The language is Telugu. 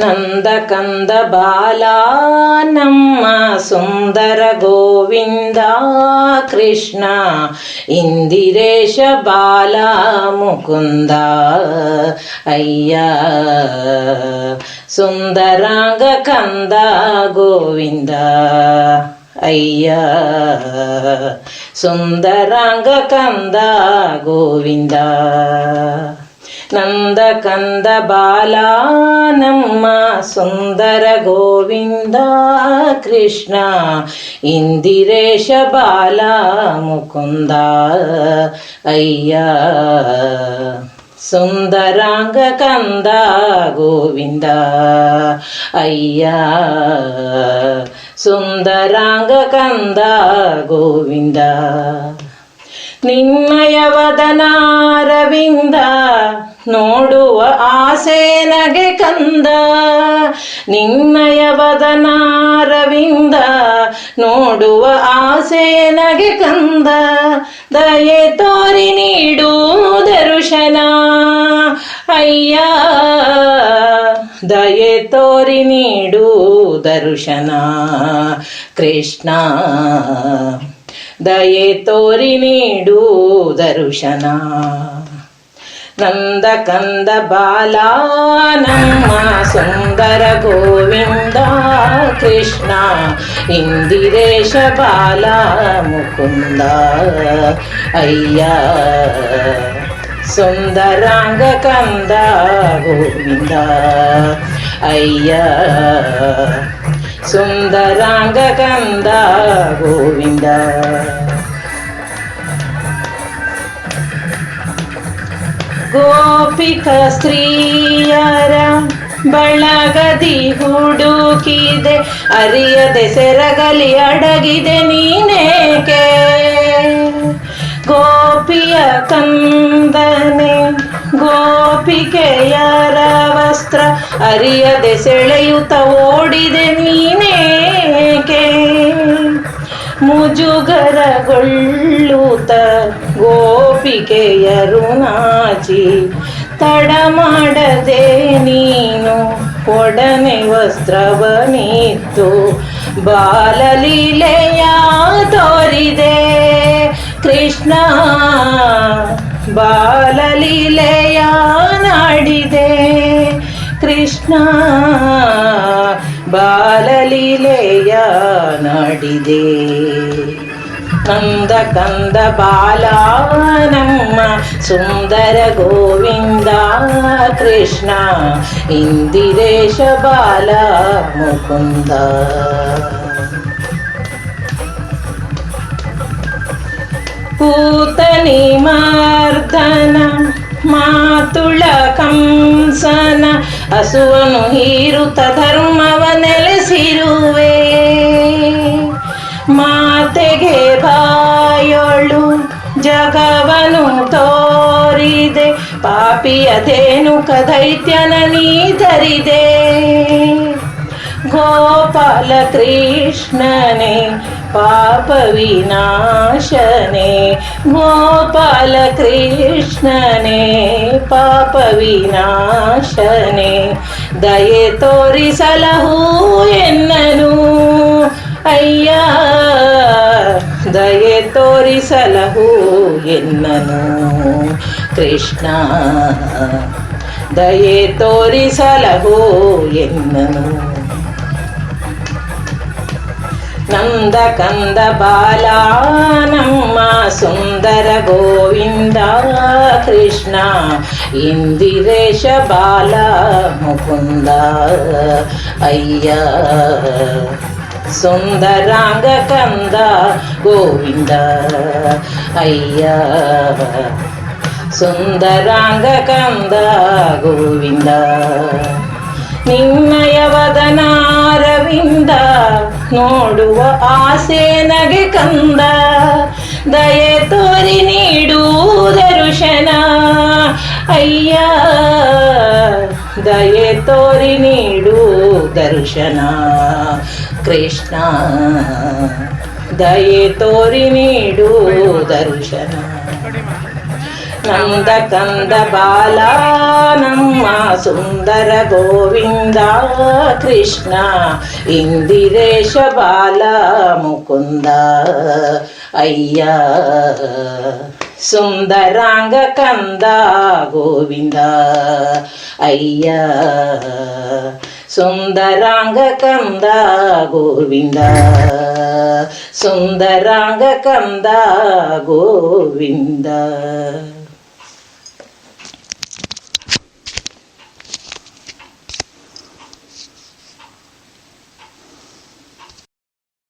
नन्दकन्दबालानम्म सुन्दरगोविन्दा कृष्ण इन्दिरेश बाला मुकुन्द अय्या सुन्दराङ्गकन्द गोविन्द अय्या सुन्दराङ्गकन्द गोविन्द నందకంద బాలానమ్మ సుందర గోవింద కృష్ణ ఇందిరేశ బాల ముకుంద అయ్యా సుందరాంగ కంద గోవింద అయ్యా సుందరాంగ కంద గోవింద నిన్నయవదనారవింద ನೋಡುವ ಆಸೆ ನಗೆ ಕಂದ. ನಿನ್ನಯ ಬದನಾರವಿಂದ. ನೋಡುವ ಆಸೆ ನಗೆ ಕಂದ. ದಯೆ ತೋರಿ ನೀಡು ದರುಶನ ಅಯ್ಯ, ದಯೆ ತೋರಿ ನೀಡು ದರುಶನ ಕೃಷ್ಣ, ದಯೆ ತೋರಿ ನೀಡು ದರ್ಶನ నందకంద బాలానమ్మ సుందర గోవింద కృష్ణ ఇందిరేశ బాల ముకుంద అయ్యా సుందరాంగ కంద గోవింద. అయ్యా సుందరాంగ కంద గోవింద. ಗೋಪಿಕ ಸ್ತ್ರೀಯರ ಬಳಗದಿ ಹುಡುಕಿದೆ, ಅರಿಯದೆ ಸೆರಗಲಿ ಅಡಗಿದೆ ನೀನೇಕೆ? ಗೋಪಿಯ ಕಂದನೆ ಗೋಪಿಕೆಯರ ವಸ್ತ್ರ ಅರಿಯದೆ ಸೆಳೆಯುತ್ತ ಓಡಿದೆ ನೀನೇಕೆ? ಮುಜುಗರಗೊಳ್ಳುತ್ತ ಗೋಪಿಕೆಯರು ನಾಚಿ ತಡ ಮಾಡದೆ ನೀನು ಒಡನೆ ವಸ್ತ್ರವನಿತ್ತು ಬಾಲಲೀಲೆಯ ತೋರಿದೆ ಕೃಷ್ಣ ಬಾಲಲೀಲೆಯ ನಾಡಿದೆ ಕೃಷ್ಣ ಬಾಲಲೀಲೆಯ ನಾಡಿದೆ. ಕಂದ ಕಂದ ಬಾಲ ನಮ್ಮ ಸುಂದರ ಗೋವಿಂದ ಕೃಷ್ಣ ಇಂದಿರೇಶ ಬಾಲ ಮುಕುಂದ ಪೂತನಿ ಮಾರ್ದನ ಮಾತುಳ ಕಂಸನ ಹಸುವನು ಹೀರುತ್ತ ಧರ್ಮವ ನೆಲೆಸಿರುವೆ ಮಾತೆಗೆ ಪಾಪಿಯದೇನು ಕದೈತ್ಯನ ನೀ ಧರಿದೆ ಗೋಪಾಲ ಕೃಷ್ಣನೇ, ಪಾಪ ವಿನಾಶನೆ, ಗೋಪಾಲ ಕೃಷ್ಣನೇ, ಪಾಪ ವಿನಾಶನೆ, ದಯೆ ತೋರಿಸಲಹು ಎನ್ನನು. ಅಯ್ಯ, ದಯೆ ತೋರಿಸಲಹು ಎನ್ನನು. ಕೃಷ್ಣ ದಯೆ ತೋರಿಸಲಹು ಎನ್ನನು ನಂದ ಕಂದ ಬಾಲ ನಮ್ಮ ಸುಂದರ ಗೋವಿಂದ ಕೃಷ್ಣ ಇಂದಿರೇಶ ಬಾಲ ಮುಕುಂದ ಅಯ್ಯ ಸುಂದರಾಂಗ ಕಂದ ಗೋವಿಂದ ಅಯ್ಯ ಸುಂದರಾಂಗ ಕಂದ ಗೋವಿಂದ ನಿನ್ನಯ ವದನಾರವಿಂದ ನೋಡುವ ಆಸೆ ನಗೆ ಕಂದ. ದಯೆ ತೋರಿ ನೀಡು ದರ್ಶನ ಅಯ್ಯ, ದಯೆ ತೋರಿ ನೀಡು ದರ್ಶನ ಕೃಷ್ಣ, ದಯೆ ತೋರಿ ನೀಡು ದರ್ಶನ నంద కంద బాలానమ్మ సుందర గోవింద కృష్ణ ఇందిరేశ బాల ముకుంద అయ్యా సుందరాంగ కంద గోవింద. అయ్యా సుందరాంగ కంద గోవింద. సుందరాంగ కంద గోవింద.